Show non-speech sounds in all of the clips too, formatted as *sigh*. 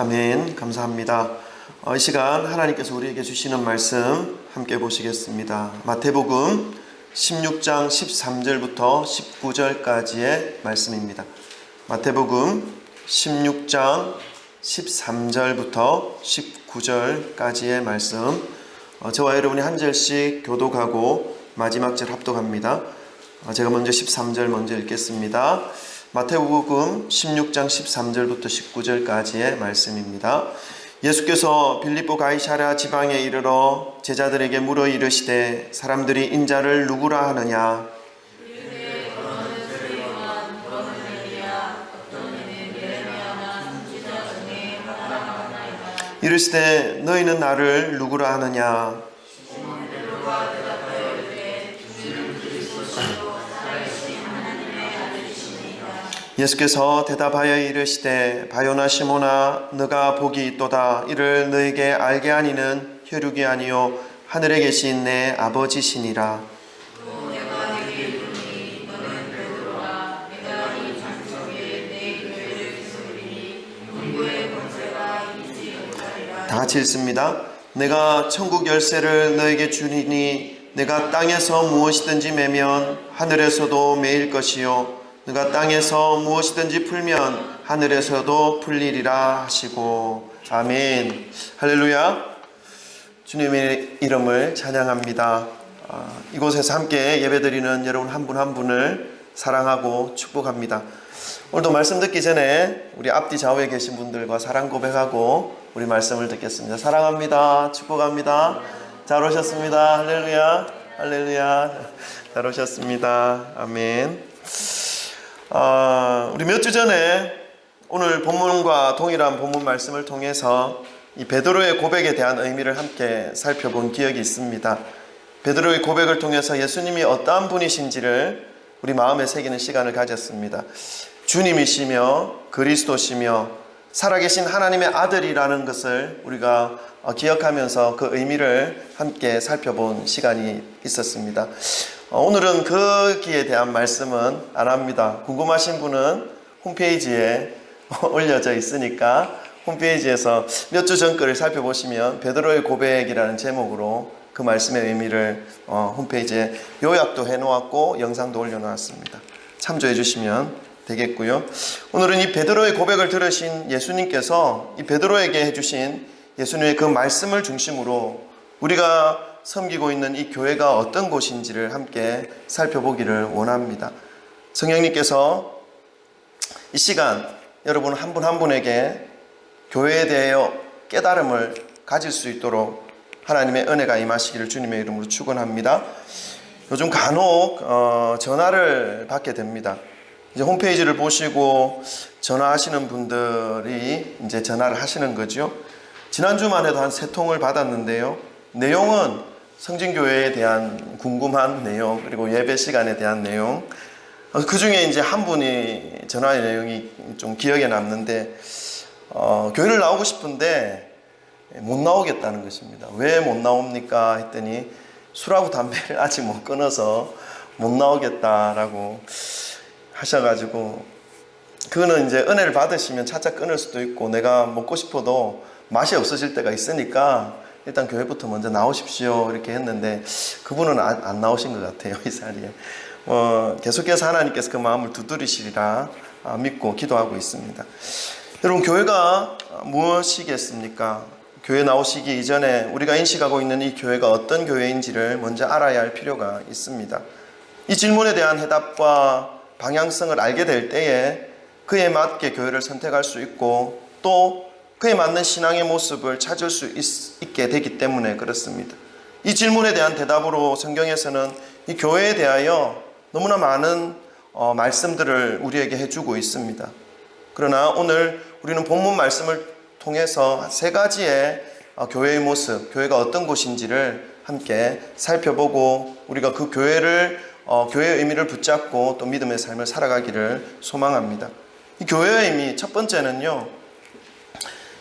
아멘. 감사합니다. 어, 이 시간 하나님께서 우리에게 주시는 말씀 함께 보시겠습니다. 마태복음 16장 13절부터 19절까지의 말씀입니다. 마태복음 16장 13절부터 19절까지의 말씀. 어, 저와 여러분이 한 절씩 교독하고 마지막 절 합독합니다. 어, 제가 먼저 13절 먼저 읽겠습니다. 마태복음 16장 13절부터 19절까지의 말씀입니다. 예수께서 빌립보 가이사랴 지방에 이르러 제자들에게 물어 이르시되 사람들이 인자를 누구라 하느냐 이르시되 너희는 나를 누구라 하느냐 예수께서 대답하여 이르시되 바요나 시모나 너가 복이 있도다 이를 너에게 알게 하니는 혈육이 아니요 하늘에 계신 내 아버지시니라 다 같이 읽습니다. 내가 천국 열쇠를 너에게 주리니 내가 땅에서 무엇이든지 매면 하늘에서도 매일 것이요 내가 땅에서 무엇이든지 풀면 하늘에서도 풀리리라 하시고. 아멘. 할렐루야. 주님의 이름을 찬양합니다. 아, 이곳에서 함께 예배드리는 여러분 한분한 분을 사랑하고 축복합니다. 오늘도 말씀 듣기 전에 우리 앞뒤 좌우에 계신 분들과 사랑 고백하고 우리 말씀을 듣겠습니다. 사랑합니다. 축복합니다. 잘 오셨습니다. 할렐루야. 할렐루야. 잘 오셨습니다. 아멘 어, 우리 몇 주 전에 오늘 본문과 동일한 본문 말씀을 통해서 이 베드로의 고백에 대한 의미를 함께 살펴본 기억이 있습니다. 베드로의 고백을 통해서 예수님이 어떠한 분이신지를 우리 마음에 새기는 시간을 가졌습니다. 주님이시며 그리스도시며 살아계신 하나님의 아들이라는 것을 우리가 어, 기억하면서 그 의미를 함께 살펴본 시간이 있었습니다. 어, 오늘은 거기에 대한 말씀은 안 합니다. 궁금하신 분은 홈페이지에 *laughs* 올려져 있으니까 홈페이지에서 몇 주 전 거를 살펴보시면 베드로의 고백이라는 제목으로 그 말씀의 의미를 어, 홈페이지에 요약도 해놓았고 영상도 올려놓았습니다. 참조해 주시면 되겠고요. 오늘은 이 베드로의 고백을 들으신 예수님께서 이 베드로에게 해주신 예수님의 그 말씀을 중심으로 우리가 섬기고 있는 이 교회가 어떤 곳인지를 함께 살펴보기를 원합니다. 성령님께서 이 시간 여러분 한 분한 분에게 교회에 대하여 깨달음을 가질 수 있도록 하나님의 은혜가 임하시기를 주님의 이름으로 축원합니다. 요즘 간혹 어, 전화를 받게 됩니다. 이제 홈페이지를 보시고 전화하시는 분들이 이제 전화를 하시는 거죠. 지난주만 해도 한 세 통을 받았는데요. 내용은 성진교회에 대한 궁금한 내용, 그리고 예배 시간에 대한 내용. 그 중에 이제 한 분이 전화의 내용이 좀 기억에 남는데, 어, 교회를 나오고 싶은데 못 나오겠다는 것입니다. 왜 못 나옵니까? 했더니 술하고 담배를 *laughs* 아직 못 끊어서 못 나오겠다라고 하셔가지고, 그거는 이제 은혜를 받으시면 차차 끊을 수도 있고, 내가 먹고 싶어도 맛이 없어질 때가 있으니까 일단 교회부터 먼저 나오십시오 이렇게 했는데 그분은 안, 안 나오신 것 같아요 이 자리에. 어, 계속해서 하나님께서 그 마음을 두드리시리라 아, 믿고 기도하고 있습니다. 여러분 교회가 무엇이겠습니까? 교회 나오시기 이전에 우리가 인식하고 있는 이 교회가 어떤 교회인지를 먼저 알아야 할 필요가 있습니다. 이 질문에 대한 해답과 방향성을 알게 될 때에 그에 맞게 교회를 선택할 수 있고 또 그에 맞는 신앙의 모습을 찾을 수 있, 게 되기 때문에 그렇습니다. 이 질문에 대한 대답으로 성경에서는 이 교회에 대하여 너무나 많은 어, 말씀들을 우리에게 해주고 있습니다. 그러나 오늘 우리는 본문 말씀을 통해서 세 가지의 어, 교회의 모습, 교회가 어떤 곳인지를 함께 살펴보고 우리가 그 교회를 어, 교회의 의미를 붙잡고 또 믿음의 삶을 살아가기를 소망합니다. 이 교회의 의미 첫 번째는요.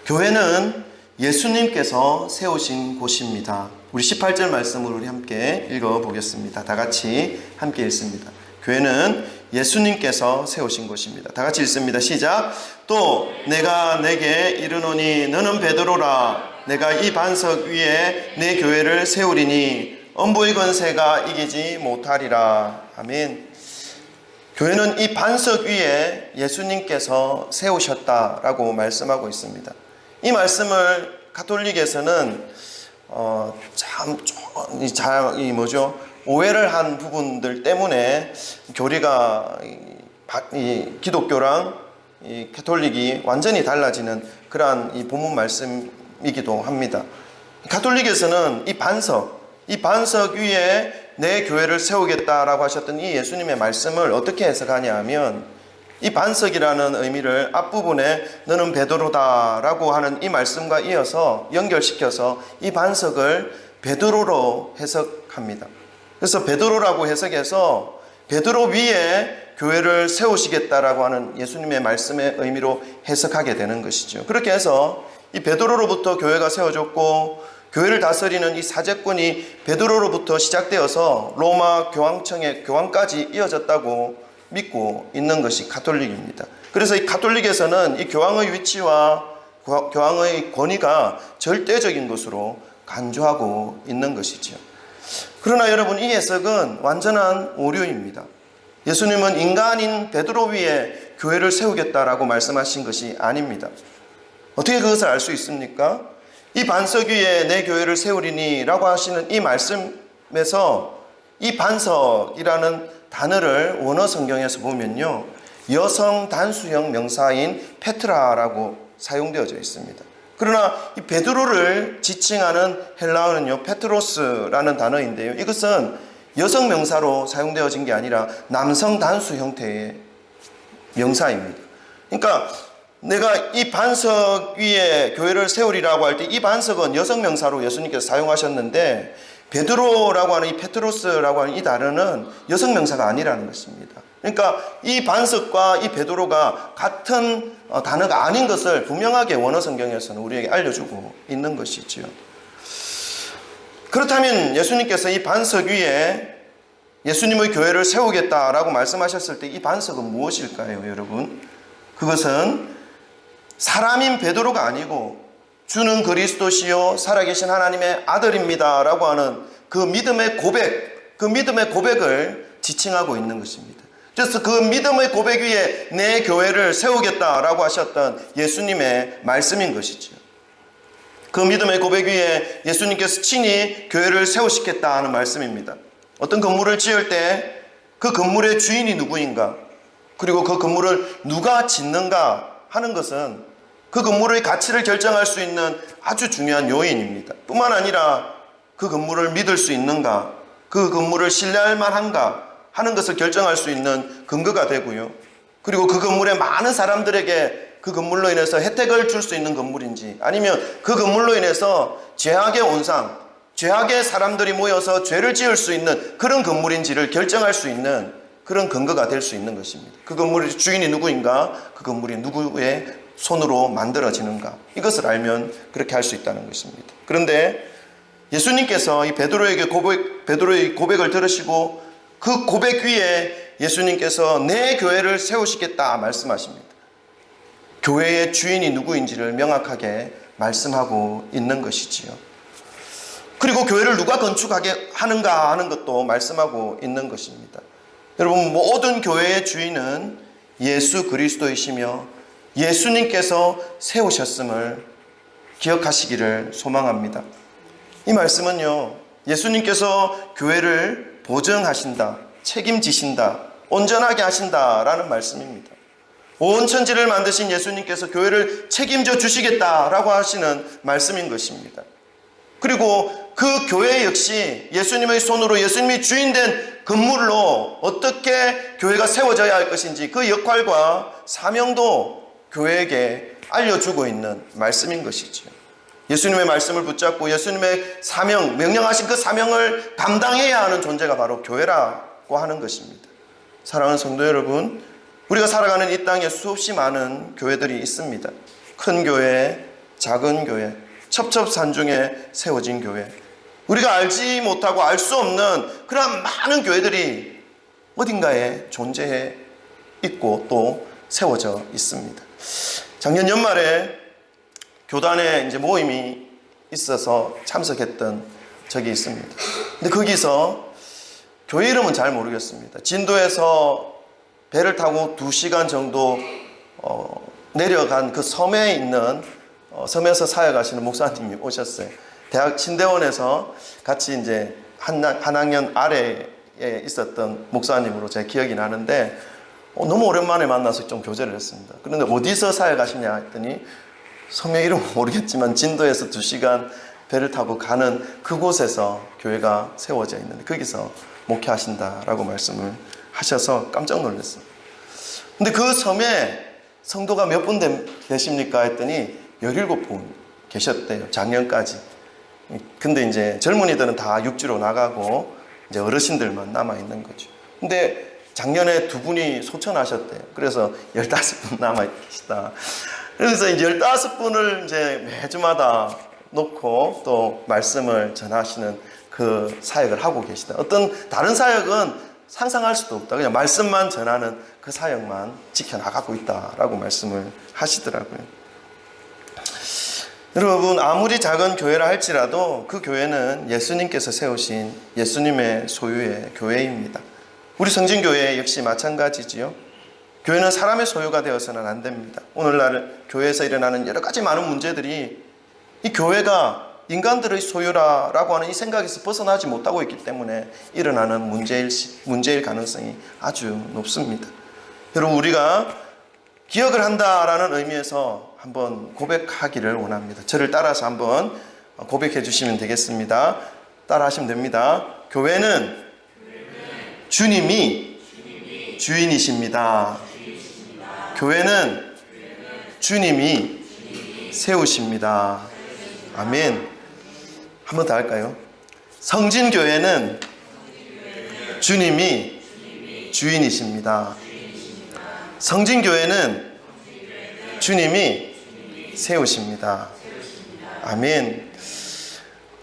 교회는 예수님께서 세우신 곳입니다. 우리 18절 말씀을 우리 함께 읽어 보겠습니다. 다 같이 함께 읽습니다. 교회는 예수님께서 세우신 것입니다. 다 같이 읽습니다. 시작. 또 내가 내게 이르노니 너는 베드로라 내가 이 반석 위에 내 교회를 세우리니 엄부의 건세가 이기지 못하리라. 아멘. 교회는 이 반석 위에 예수님께서 세우셨다라고 말씀하고 있습니다. 이 말씀을 가톨릭에서는 어, 참, 좀, 이, 뭐죠? 오해를 한 부분들 때문에 교리가 이 기독교랑 이 가톨릭이 완전히 달라지는 그러한 이 본문 말씀이기도 합니다. 가톨릭에서는 이 반석, 이 반석 위에 내 교회를 세우겠다라고 하셨던 이 예수님의 말씀을 어떻게 해석하냐 하면 이 반석이라는 의미를 앞부분에 너는 베드로다라고 하는 이 말씀과 이어서 연결시켜서 이 반석을 베드로로 해석합니다. 그래서 베드로라고 해석해서 베드로 위에 교회를 세우시겠다라고 하는 예수님의 말씀의 의미로 해석하게 되는 것이죠. 그렇게 해서 이 베드로로부터 교회가 세워졌고 교회를 다스리는 이 사제권이 베드로로부터 시작되어서 로마 교황청의 교황까지 이어졌다고 믿고 있는 것이 가톨릭입니다. 그래서 이 가톨릭에서는 이 교황의 위치와 교- 교황의 권위가 절대적인 것으로 간주하고 있는 것이지요. 그러나 여러분 이 해석은 완전한 오류입니다. 예수님은 인간인 베드로 위에 교회를 세우겠다라고 말씀하신 것이 아닙니다. 어떻게 그것을 알 수 있습니까? 이 반석 위에 내 교회를 세우리니라고 하시는 이 말씀에서 이 반석이라는 단어를 원어 성경에서 보면요. 여성 단수형 명사인 페트라라고 사용되어져 있습니다. 그러나 이 베드로를 지칭하는 헬라어는요. 페트로스라는 단어인데요. 이것은 여성 명사로 사용되어진 게 아니라 남성 단수 형태의 명사입니다. 그러니까 내가 이 반석 위에 교회를 세우리라고 할 때 이 반석은 여성 명사로 예수님께서 사용하셨는데 베드로라고 하는 이 페트로스라고 하는 이 단어는 여성 명사가 아니라는 것입니다. 그러니까 이 반석과 이 베드로가 같은 어, 단어가 아닌 것을 분명하게 원어 성경에서는 우리에게 알려주고 있는 것이지요. 그렇다면 예수님께서 이 반석 위에 예수님의 교회를 세우겠다라고 말씀하셨을 때 이 반석은 무엇일까요, 여러분? 그것은 사람인 베드로가 아니고 주는 그리스도시요 살아계신 하나님의 아들입니다라고 하는 그 믿음의 고백, 그 믿음의 고백을 지칭하고 있는 것입니다. 그래서 그 믿음의 고백 위에 내 교회를 세우겠다라고 하셨던 예수님의 말씀인 것이죠. 그 믿음의 고백 위에 예수님께서 친히 교회를 세우시겠다 하는 말씀입니다. 어떤 건물을 지을 때 그 건물의 주인이 누구인가, 그리고 그 건물을 누가 짓는가 하는 것은 그 건물의 가치를 결정할 수 있는 아주 중요한 요인입니다. 뿐만 아니라 그 건물을 믿을 수 있는가, 그 건물을 신뢰할 만한가 하는 것을 결정할 수 있는 근거가 되고요. 그리고 그 건물에 많은 사람들에게 그 건물로 인해서 혜택을 줄 수 있는 건물인지 아니면 그 건물로 인해서 죄악의 온상, 죄악의 사람들이 모여서 죄를 지을 수 있는 그런 건물인지를 결정할 수 있는 그런 근거가 될 수 있는 것입니다. 그 건물의 주인이 누구인가? 그 건물이 누구의 손으로 만들어지는가? 이것을 알면 그렇게 할 수 있다는 것입니다. 그런데 예수님께서 이 베드로에게 고백, 베드로의 고백을 들으시고 그 고백 위에 예수님께서 내 교회를 세우시겠다 말씀하십니다. 교회의 주인이 누구인지를 명확하게 말씀하고 있는 것이지요. 그리고 교회를 누가 건축하게 하는가 하는 것도 말씀하고 있는 것입니다. 여러분, 모든 교회의 주인은 예수 그리스도이시며 예수님께서 세우셨음을 기억하시기를 소망합니다. 이 말씀은요, 예수님께서 교회를 보증하신다, 책임지신다, 온전하게 하신다라는 말씀입니다. 온 천지를 만드신 예수님께서 교회를 책임져 주시겠다라고 하시는 말씀인 것입니다. 그리고 그 교회 역시 예수님의 손으로 예수님이 주인된 건물로 어떻게 교회가 세워져야 할 것인지 그 역할과 사명도 교회에게 알려주고 있는 말씀인 것이죠. 예수님의 말씀을 붙잡고 예수님의 사명, 명령하신 그 사명을 감당해야 하는 존재가 바로 교회라고 하는 것입니다. 사랑하는 성도 여러분, 우리가 살아가는 이 땅에 수없이 많은 교회들이 있습니다. 큰 교회, 작은 교회, 첩첩산중에 세워진 교회. 우리가 알지 못하고 알 수 없는 그런 많은 교회들이 어딘가에 존재해 있고 또 세워져 있습니다. 작년 연말에 교단에 이제 모임이 있어서 참석했던 적이 있습니다. 근데 거기서 교회 이름은 잘 모르겠습니다. 진도에서 배를 타고 2시간 정도 어, 내려간 그 섬에 있는 어, 섬에서 사역하시는 목사님이 오셨어요. 대학 신대원에서 같이 이제 한, 한 학년 아래에 있었던 목사님으로 제 기억이 나는데 어, 너무 오랜만에 만나서 좀 교제를 했습니다. 그런데 어디서 사역하시냐 했더니 섬의 이름은 모르겠지만 진도에서 두 시간 배를 타고 가는 그곳에서 교회가 세워져 있는데 거기서 목회하신다라고 말씀을 하셔서 깜짝 놀랐습니다. 근데 그 섬에 성도가 몇 분 되십니까 했더니 17분 계셨대요. 작년까지. 근데 이제 젊은이들은 다 육지로 나가고 이제 어르신들만 남아 있는 거죠. 근데 작년에 두 분이 소천하셨대요. 그래서 15분 남아 계시다. 그래서 이제 15분을 이제 매주마다 놓고 또 말씀을 전하시는 그 사역을 하고 계시다. 어떤 다른 사역은 상상할 수도 없다. 그냥 말씀만 전하는 그 사역만 지켜나가고 있다라고 말씀을 하시더라고요. 여러분, 아무리 작은 교회라 할지라도 그 교회는 예수님께서 세우신 예수님의 소유의 교회입니다. 우리 성진교회 역시 마찬가지지요. 교회는 사람의 소유가 되어서는 안 됩니다. 오늘날 교회에서 일어나는 여러 가지 많은 문제들이 이 교회가 인간들의 소유라라고 하는 이 생각에서 벗어나지 못하고 있기 때문에 일어나는 문제일, 문제일 가능성이 아주 높습니다. 여러분, 우리가 기억을 한다라는 의미에서 한번 고백하기를 원합니다. 저를 따라서 한번 고백해 주시면 되겠습니다. 따라 하시면 됩니다. 교회는 주님이 주인이십니다. 교회는 주님이 세우십니다. 아멘. 한 번 더 할까요? 성진교회는 주님이 주인이십니다. 성진교회는 주님이 세우십니다. 아멘.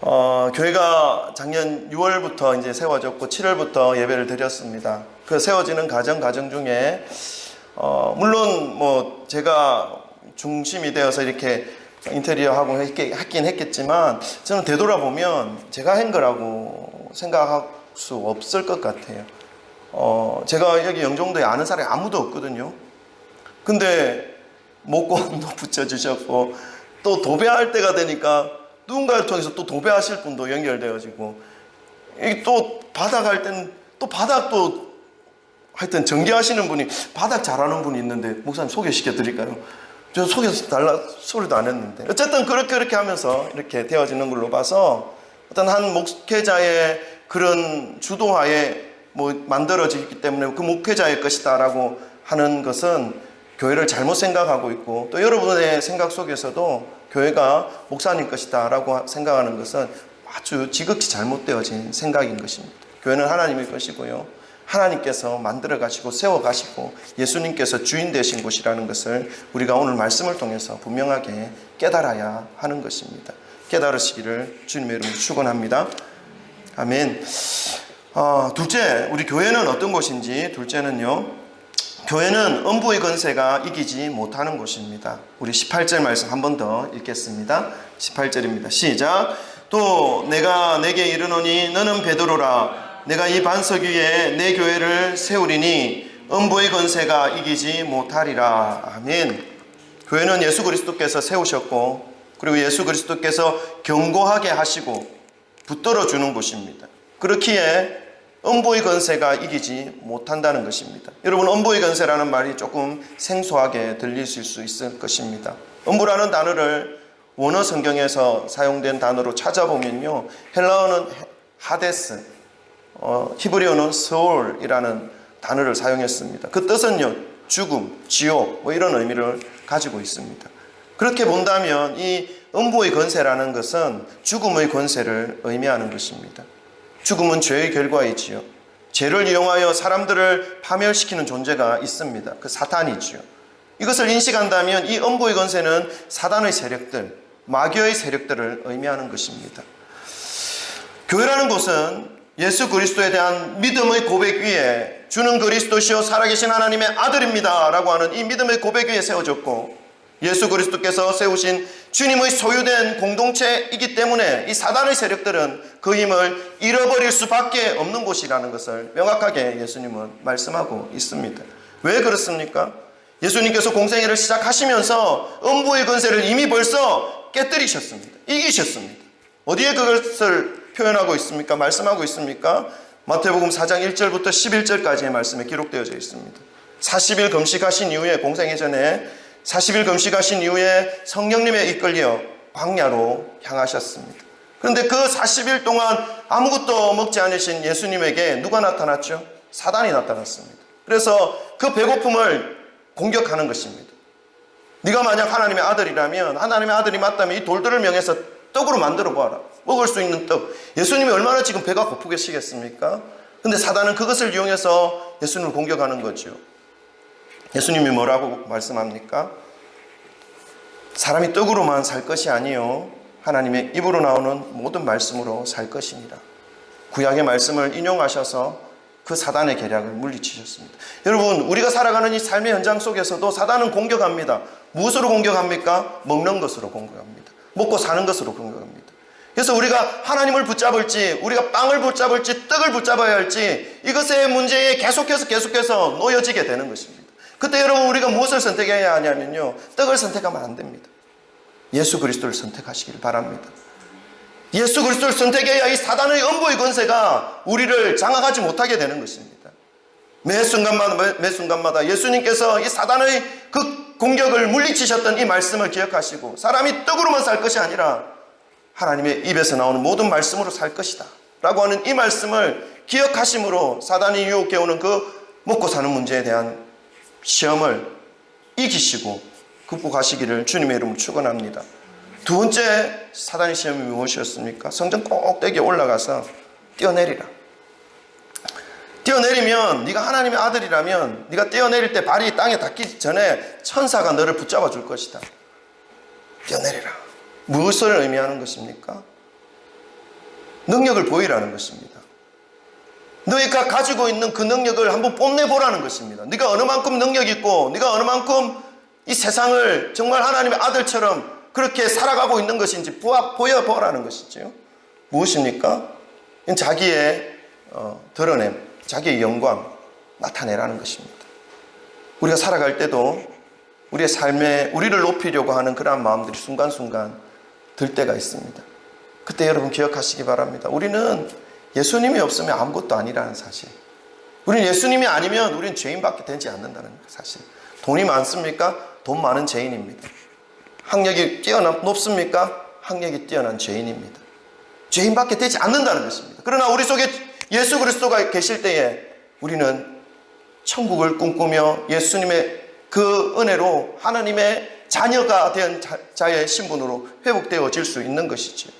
어, 교회가 작년 6월부터 이제 세워졌고 7월부터 예배를 드렸습니다. 그 세워지는 과정 과정 중에 어, 물론 뭐 제가 중심이 되어서 이렇게 인테리어하고 했긴 했겠지만 저는 되돌아보면 제가 한 거라고 생각할 수 없을 것 같아요. 어, 제가 여기 영종도에 아는 사람이 아무도 없거든요. 근데 목권도 붙여주셨고 또 도배할 때가 되니까 누군가를 통해서 또 도배하실 분도 연결되어지고 또 바닥 할 때는 또 바닥도 하여튼 전기하시는 분이 바닥 잘하는 분이 있는데 목사님 소개시켜 드릴까요? 저 소개서 달라 소리도 안 했는데 어쨌든 그렇게 그렇게 하면서 이렇게 되어지는 걸로 봐서 어떤 한 목회자의 그런 주도하에 뭐 만들어지기 때문에 그 목회자의 것이다라고 하는 것은 교회를 잘못 생각하고 있고 또 여러분의 생각 속에서도 교회가 목사님 것이다라고 생각하는 것은 아주 지극히 잘못되어진 생각인 것입니다. 교회는 하나님의 것이고요. 하나님께서 만들어 가시고 세워 가시고 예수님께서 주인 되신 곳이라는 것을 우리가 오늘 말씀을 통해서 분명하게 깨달아야 하는 것입니다. 깨달으시기를 주님의 이름으로 축원합니다. 아멘. 어, 둘째, 우리 교회는 어떤 곳인지 둘째는요. 교회는 음부의 건세가 이기지 못하는 곳입니다. 우리 18절 말씀 한 번 더 읽겠습니다. 18절입니다. 시작. 또 내가 내게 이르노니 너는 베드로라 내가 이 반석 위에 내 교회를 세우리니 음부의 건세가 이기지 못하리라. 아멘. 교회는 예수 그리스도께서 세우셨고 그리고 예수 그리스도께서 경고하게 하시고 붙들어 주는 곳입니다. 그렇기에 음부의 건세가 이기지 못한다는 것입니다. 여러분 음부의 건세라는 말이 조금 생소하게 들리실 수 있을 것입니다. 음부라는 단어를 원어 성경에서 사용된 단어로 찾아보면요. 헬라어는 하데스, 어, 히브리어는 서울이라는 단어를 사용했습니다. 그 뜻은요, 죽음, 지옥, 뭐 이런 의미를 가지고 있습니다. 그렇게 본다면 이 음부의 권세라는 것은 죽음의 권세를 의미하는 것입니다. 죽음은 죄의 결과이지요. 죄를 이용하여 사람들을 파멸시키는 존재가 있습니다. 그 사탄이지요. 이것을 인식한다면 이 음부의 권세는 사단의 세력들, 마귀의 세력들을 의미하는 것입니다. 교회라는 곳은 예수 그리스도에 대한 믿음의 고백 위에 주는 그리스도시요 살아계신 하나님의 아들입니다. 라고 하는 이 믿음의 고백 위에 세워졌고 예수 그리스도께서 세우신 주님의 소유된 공동체이기 때문에 이 사단의 세력들은 그 힘을 잃어버릴 수밖에 없는 곳이라는 것을 명확하게 예수님은 말씀하고 있습니다. 왜 그렇습니까? 예수님께서 공생애를 시작하시면서 음부의 권세를 이미 벌써 깨뜨리셨습니다. 이기셨습니다. 어디에 그것을 표현하고 있습니까? 말씀하고 있습니까? 마태복음 4장 1절부터 11절까지의 말씀에 기록되어져 있습니다. 40일 금식하신 이후에 공생애 전에 40일 금식하신 이후에 성령님에 이끌려 광야로 향하셨습니다. 그런데 그 40일 동안 아무것도 먹지 않으신 예수님에게 누가 나타났죠? 사단이 나타났습니다. 그래서 그 배고픔을 공격하는 것입니다. 네가 만약 하나님의 아들이라면 하나님의 아들이 맞다면 이 돌들을 명해서 떡으로 만들어 보아라. 먹을 수 있는 떡. 예수님이 얼마나 지금 배가 고프겠시겠습니까? 근데 사단은 그것을 이용해서 예수님을 공격하는 거죠. 예수님이 뭐라고 말씀합니까? 사람이 떡으로만 살 것이 아니요 하나님의 입으로 나오는 모든 말씀으로 살 것이니라. 구약의 말씀을 인용하셔서 그 사단의 계략을 물리치셨습니다. 여러분, 우리가 살아가는 이 삶의 현장 속에서도 사단은 공격합니다. 무엇으로 공격합니까? 먹는 것으로 공격합니다. 먹고 사는 것으로 공격합니다. 그래서 우리가 하나님을 붙잡을지, 우리가 빵을 붙잡을지, 떡을 붙잡아야 할지, 이것의 문제에 계속해서 계속해서 놓여지게 되는 것입니다. 그때 여러분, 우리가 무엇을 선택해야 하냐면요. 떡을 선택하면 안 됩니다. 예수 그리스도를 선택하시길 바랍니다. 예수 그리스도를 선택해야 이 사단의 엄보의 권세가 우리를 장악하지 못하게 되는 것입니다. 매 순간마다, 매, 매 순간마다 예수님께서 이 사단의 그 공격을 물리치셨던 이 말씀을 기억하시고 사람이 떡으로만 살 것이 아니라 하나님의 입에서 나오는 모든 말씀으로 살 것이다. 라고 하는 이 말씀을 기억하심으로 사단이 유혹해 오는 그 먹고 사는 문제에 대한 시험을 이기시고 극복하시기를 주님의 이름으로 축원합니다. 두 번째 사단의 시험이 무엇이었습니까? 성전 꼭대기에 올라가서 뛰어내리라. 뛰어내리면 네가 하나님의 아들이라면 네가 뛰어내릴 때 발이 땅에 닿기 전에 천사가 너를 붙잡아 줄 것이다. 뛰어내리라. 무엇을 의미하는 것입니까? 능력을 보이라는 것입니다. 너희가 가지고 있는 그 능력을 한번 뽐내보라는 것입니다. 네가 어느 만큼 능력 있고 네가 어느 만큼 이 세상을 정말 하나님의 아들처럼 그렇게 살아가고 있는 것인지 보여보라는 것이죠. 무엇입니까? 자기의 어, 드러냄, 자기의 영광 나타내라는 것입니다. 우리가 살아갈 때도 우리의 삶에 우리를 높이려고 하는 그러한 마음들이 순간순간 들 때가 있습니다. 그때 여러분 기억하시기 바랍니다. 우리는 예수님이 없으면 아무것도 아니라는 사실. 우리는 예수님이 아니면 우리는 죄인밖에 되지 않는다는 사실. 돈이 많습니까? 돈 많은 죄인입니다. 학력이 뛰어난 높습니까? 학력이 뛰어난 죄인입니다. 죄인밖에 되지 않는다는 것입니다. 그러나 우리 속에 예수 그리스도가 계실 때에 우리는 천국을 꿈꾸며 예수님의 그 은혜로 하나님의 자녀가 된 자의 신분으로 회복되어질 수 있는 것이지.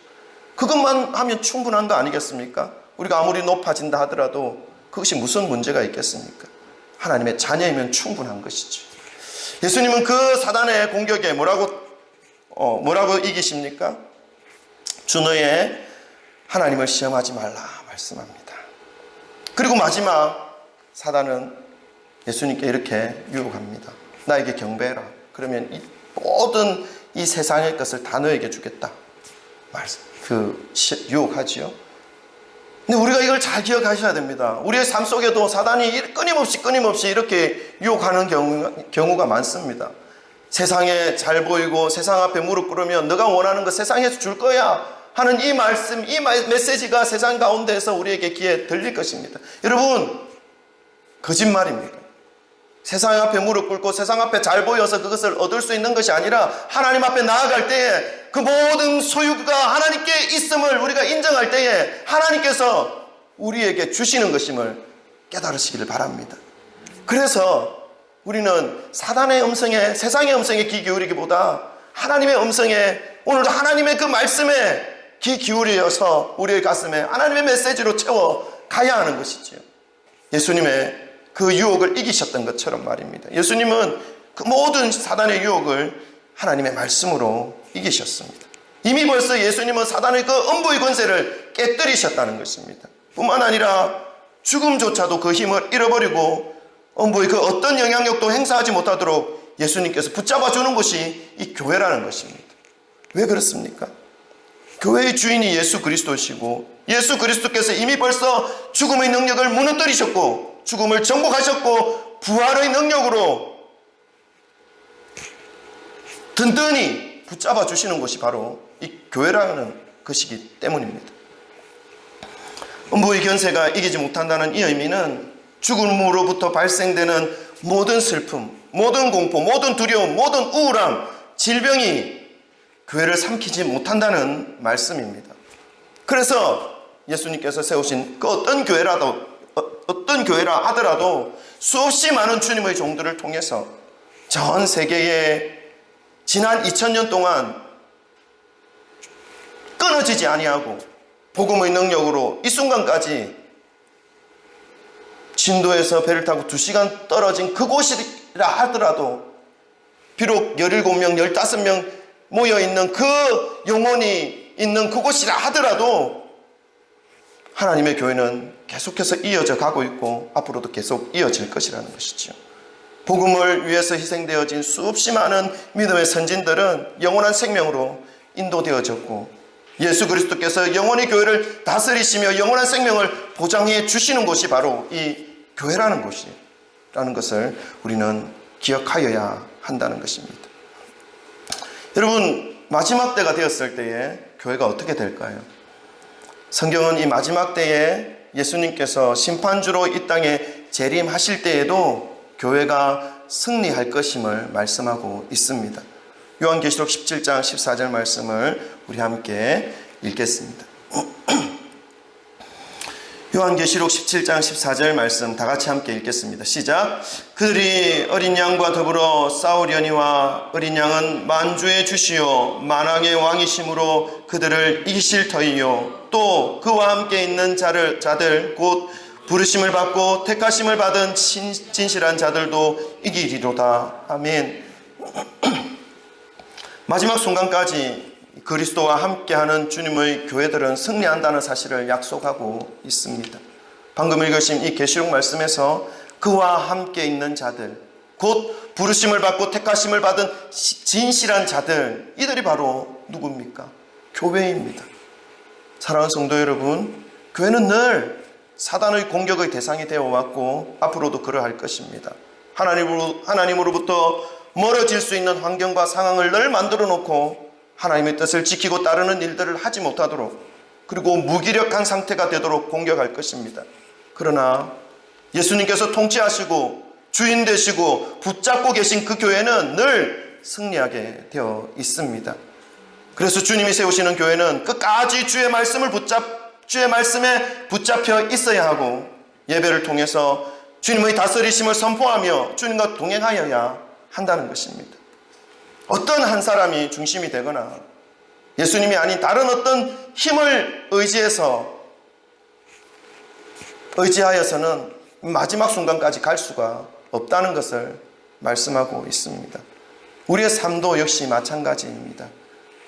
그것만 하면 충분한 거 아니겠습니까? 우리가 아무리 높아진다 하더라도 그것이 무슨 문제가 있겠습니까? 하나님의 자녀이면 충분한 것이지. 예수님은 그 사단의 공격에 뭐라고 어, 뭐라고 이기십니까? 준호의 하나님을 시험하지 말라 말씀합니다. 그리고 마지막 사단은 예수님께 이렇게 유혹합니다. 나에게 경배해라. 그러면 이 모든 이 세상의 것을 다 너에게 주겠다. 말씀. 그 유혹하지요. 근데 우리가 이걸 잘 기억하셔야 됩니다. 우리의 삶 속에도 사단이 끊임없이 끊임없이 이렇게 유혹하는 경우가, 많습니다. 세상에 잘 보이고 세상 앞에 무릎 꿇으면 너가 원하는 거 세상에서 줄 거야 하는 이 말씀, 이 메시지가 세상 가운데에서 우리에게 귀에 들릴 것입니다. 여러분, 거짓말입니다. 세상 앞에 무릎 꿇고 세상 앞에 잘 보여서 그것을 얻을 수 있는 것이 아니라 하나님 앞에 나아갈 때에 그 모든 소유가 하나님께 있음을 우리가 인정할 때에 하나님께서 우리에게 주시는 것임을 깨달으시기를 바랍니다. 그래서 우리는 사단의 음성에 세상의 음성에 귀 기울이기보다 하나님의 음성에 오늘도 하나님의 그 말씀에 귀 기울여서 우리의 가슴에 하나님의 메시지로 채워 가야 하는 것이지요. 예수님의 그 유혹을 이기셨던 것처럼 말입니다. 예수님은 그 모든 사단의 유혹을 하나님의 말씀으로 이기셨습니다. 이미 벌써 예수님은 사단의 그 음부의 권세를 깨뜨리셨다는 것입니다. 뿐만 아니라 죽음조차도 그 힘을 잃어버리고 엄부의 그 어떤 영향력도 행사하지 못하도록 예수님께서 붙잡아 주는 것이 이 교회라는 것입니다. 왜 그렇습니까? 교회의 주인이 예수 그리스도시고 예수 그리스도께서 이미 벌써 죽음의 능력을 무너뜨리셨고 죽음을 정복하셨고 부활의 능력으로 든든히 붙잡아 주시는 것이 바로 이 교회라는 것이기 때문입니다. 음부의 견세가 이기지 못한다는 이 의미는 죽음으로부터 발생되는 모든 슬픔, 모든 공포, 모든 두려움, 모든 우울함, 질병이 교회를 삼키지 못한다는 말씀입니다. 그래서 예수님께서 세우신 그 어떤 교회라도 어, 어떤 교회라 하더라도 수없이 많은 주님의 종들을 통해서 전 세계에 지난 2000년 동안 끊어지지 아니하고 복음의 능력으로 이 순간까지 진도에서 배를 타고 2시간 떨어진 그곳이라 하더라도 비록 17명, 15명 모여 있는 그 영혼이 있는 그곳이라 하더라도 하나님의 교회는 계속해서 이어져 가고 있고 앞으로도 계속 이어질 것이라는 것이죠. 복음을 위해서 희생되어진 수없이 많은 믿음의 선진들은 영원한 생명으로 인도되어졌고 예수 그리스도께서 영원히 교회를 다스리시며 영원한 생명을 보장해 주시는 곳이 바로 이 교회라는 곳이라는 것을 우리는 기억하여야 한다는 것입니다. 여러분 마지막 때가 되었을 때에 교회가 어떻게 될까요? 성경은 이 마지막 때에 예수님께서 심판주로 이 땅에 재림하실 때에도 교회가 승리할 것임을 말씀하고 있습니다. 요한계시록 17장 14절 말씀을 우리 함께 읽겠습니다. *clears throat* 요한계시록 17장 14절 말씀 다 같이 함께 읽겠습니다. 시작. 그들이 어린 양과 더불어 싸우려니와 어린 양은 만주의 주시요 만왕의 왕이심으로 그들을 이기실 터이요 또 그와 함께 있는 자를 자들 곧 부르심을 받고 택하심을 받은 진, 진실한 자들도 이기리로다. 아멘. *clears throat* 마지막 순간까지 그리스도와 함께하는 주님의 교회들은 승리한다는 사실을 약속하고 있습니다. 방금 읽으신 이 계시록 말씀에서 그와 함께 있는 자들, 곧 부르심을 받고 택하심을 받은 진실한 자들, 이들이 바로 누굽니까? 교회입니다. 사랑하는 성도 여러분, 교회는 늘 사단의 공격의 대상이 되어 왔고 앞으로도 그러할 것입니다. 하나님으로, 하나님으로부터 멀어질 수 있는 환경과 상황을 늘 만들어 놓고 하나님의 뜻을 지키고 따르는 일들을 하지 못하도록 그리고 무기력한 상태가 되도록 공격할 것입니다. 그러나 예수님께서 통치하시고 주인 되시고 붙잡고 계신 그 교회는 늘 승리하게 되어 있습니다. 그래서 주님이 세우시는 교회는 끝까지 주의 말씀을 붙잡 주의 말씀에 붙잡혀 있어야 하고 예배를 통해서 주님의 다스리심을 선포하며 주님과 동행하여야 한다는 것입니다. 어떤 한 사람이 중심이 되거나 예수님이 아닌 다른 어떤 힘을 의지해서 의지하여서는 마지막 순간까지 갈 수가 없다는 것을 말씀하고 있습니다. 우리의 삶도 역시 마찬가지입니다.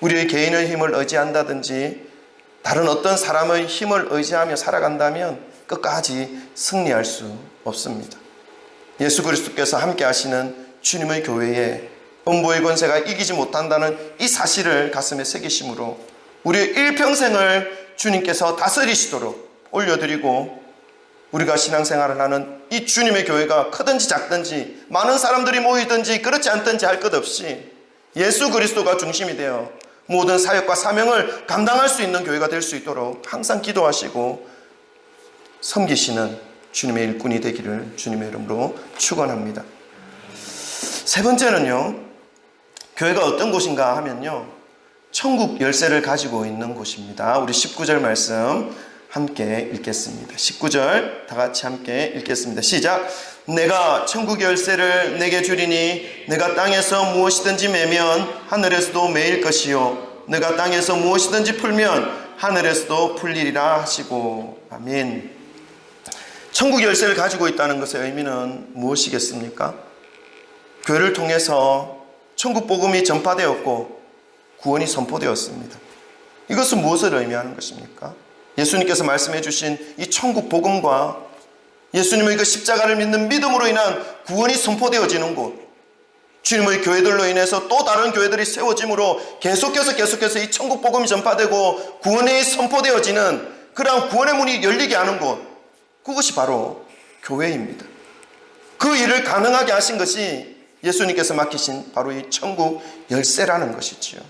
우리의 개인의 힘을 의지한다든지 다른 어떤 사람의 힘을 의지하며 살아간다면 끝까지 승리할 수 없습니다. 예수 그리스도께서 함께 하시는 주님의 교회에 음부의 권세가 이기지 못한다는 이 사실을 가슴에 새기심으로 우리의 일평생을 주님께서 다스리시도록 올려드리고 우리가 신앙생활을 하는 이 주님의 교회가 크든지 작든지 많은 사람들이 모이든지 그렇지 않든지 할 것 없이 예수 그리스도가 중심이 되어 모든 사역과 사명을 감당할 수 있는 교회가 될 수 있도록 항상 기도하시고 섬기시는 주님의 일꾼이 되기를 주님의 이름으로 축원합니다. 세 번째는요. 교회가 어떤 곳인가 하면요. 천국 열쇠를 가지고 있는 곳입니다. 우리 19절 말씀 함께 읽겠습니다. 19절 다 같이 함께 읽겠습니다. 시작. 내가 천국 열쇠를 내게 주리니 내가 땅에서 무엇이든지 매면 하늘에서도 매일 것이요 내가 땅에서 무엇이든지 풀면 하늘에서도 풀리리라 하시고 아멘. 천국 열쇠를 가지고 있다는 것의 의미는 무엇이겠습니까? 교회를 통해서 천국 복음이 전파되었고 구원이 선포되었습니다. 이것은 무엇을 의미하는 것입니까? 예수님께서 말씀해 주신 이 천국 복음과 예수님의 그 십자가를 믿는 믿음으로 인한 구원이 선포되어지는 곳, 주님의 교회들로 인해서 또 다른 교회들이 세워짐으로 계속해서 계속해서 이 천국 복음이 전파되고 구원이 선포되어지는 그러한 구원의 문이 열리게 하는 곳, 그것이 바로 교회입니다. 그 일을 가능하게 하신 것이 예수님께서 맡기신 바로 이 천국 열쇠라는 것이지요.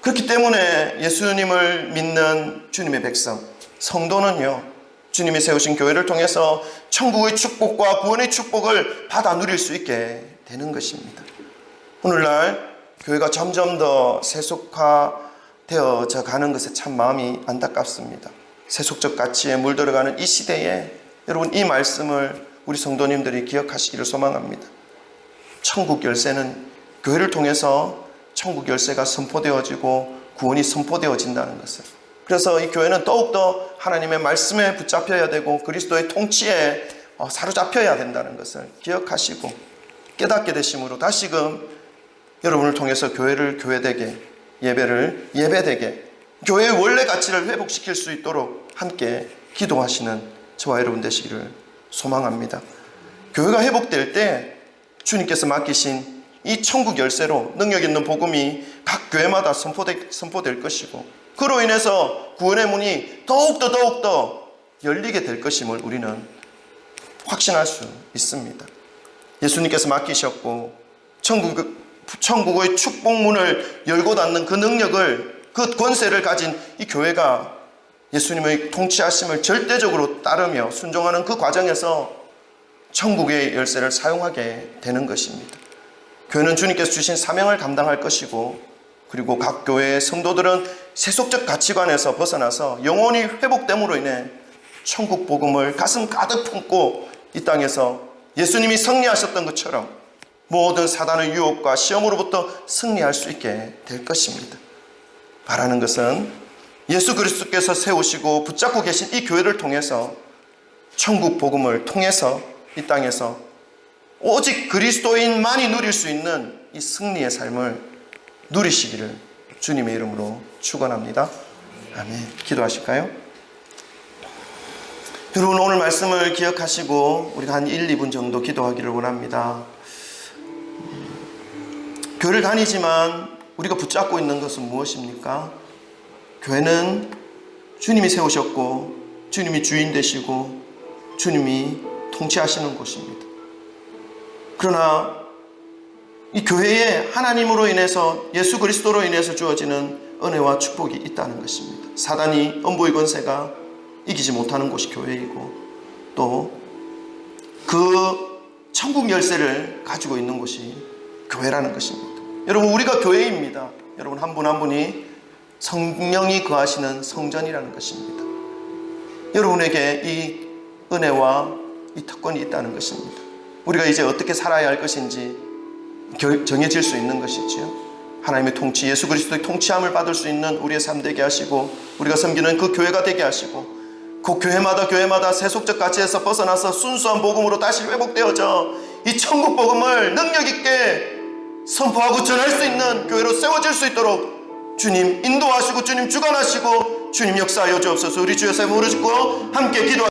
그렇기 때문에 예수님을 믿는 주님의 백성, 성도는요, 주님이 세우신 교회를 통해서 천국의 축복과 구원의 축복을 받아 누릴 수 있게 되는 것입니다. 오늘날 교회가 점점 더 세속화되어져 가는 것에 참 마음이 안타깝습니다. 세속적 가치에 물들어가는 이 시대에 여러분 이 말씀을 우리 성도님들이 기억하시기를 소망합니다. 천국 열쇠는 교회를 통해서 천국 열쇠가 선포되어지고 구원이 선포되어진다는 것을. 그래서 이 교회는 더욱더 하나님의 말씀에 붙잡혀야 되고 그리스도의 통치에 어, 사로잡혀야 된다는 것을 기억하시고 깨닫게 되심으로 다시금 여러분을 통해서 교회를 교회되게 예배를 예배되게 교회의 원래 가치를 회복시킬 수 있도록 함께 기도하시는 저와 여러분 되시기를 소망합니다. 교회가 회복될 때 주님께서 맡기신 이 천국 열쇠로 능력 있는 복음이 각 교회마다 선포되, 선포될 것이고 그로 인해서 구원의 문이 더욱더 더욱더 열리게 될 것임을 우리는 확신할 수 있습니다. 예수님께서 맡기셨고 천국, 천국의 축복문을 열고 닫는 그 능력을 그 권세를 가진 이 교회가 예수님의 통치하심을 절대적으로 따르며 순종하는 그 과정에서 천국의 열쇠를 사용하게 되는 것입니다. 교회는 주님께서 주신 사명을 감당할 것이고 그리고 각 교회의 성도들은 세속적 가치관에서 벗어나서 영혼이 회복됨으로 인해 천국 복음을 가슴 가득 품고 이 땅에서 예수님이 승리하셨던 것처럼 모든 사단의 유혹과 시험으로부터 승리할 수 있게 될 것입니다. 바라는 것은 예수 그리스도께서 세우시고 붙잡고 계신 이 교회를 통해서 천국 복음을 통해서 이 땅에서 오직 그리스도인만이 누릴 수 있는 이 승리의 삶을 누리시기를 주님의 이름으로 축원합니다. 아멘. 기도하실까요? 여러분 오늘 말씀을 기억하시고 우리가 한 1, 2분 정도 기도하기를 원합니다. 교회를 다니지만 우리가 붙잡고 있는 것은 무엇입니까? 교회는 주님이 세우셨고 주님이 주인 되시고 주님이 통치하시는 곳입니다. 그러나 이 교회에 하나님으로 인해서 예수 그리스도로 인해서 주어지는 은혜와 축복이 있다는 것입니다. 사단이 엄보의 권세가 이기지 못하는 곳이 교회이고 또 그 천국 열쇠를 가지고 있는 곳이 교회라는 것입니다. 여러분 우리가 교회입니다. 여러분 한 분한 분이 성령이 거하시는 성전이라는 것입니다. 여러분에게 이 은혜와 이 특권이 있다는 것입니다. 우리가 이제 어떻게 살아야 할 것인지 정해질 수 있는 것이지요. 하나님의 통치, 예수 그리스도의 통치함을 받을 수 있는 우리의 삶 되게 하시고 우리가 섬기는 그 교회가 되게 하시고 그 교회마다 교회마다 세속적 가치에서 벗어나서 순수한 복음으로 다시 회복되어져 이 천국 복음을 능력 있게 선포하고 전할 수 있는 교회로 세워질 수 있도록 주님 인도하시고 주님 주관하시고 주님 역사하여 주옵소서 우리 주의 삶을 오르시고 함께 기도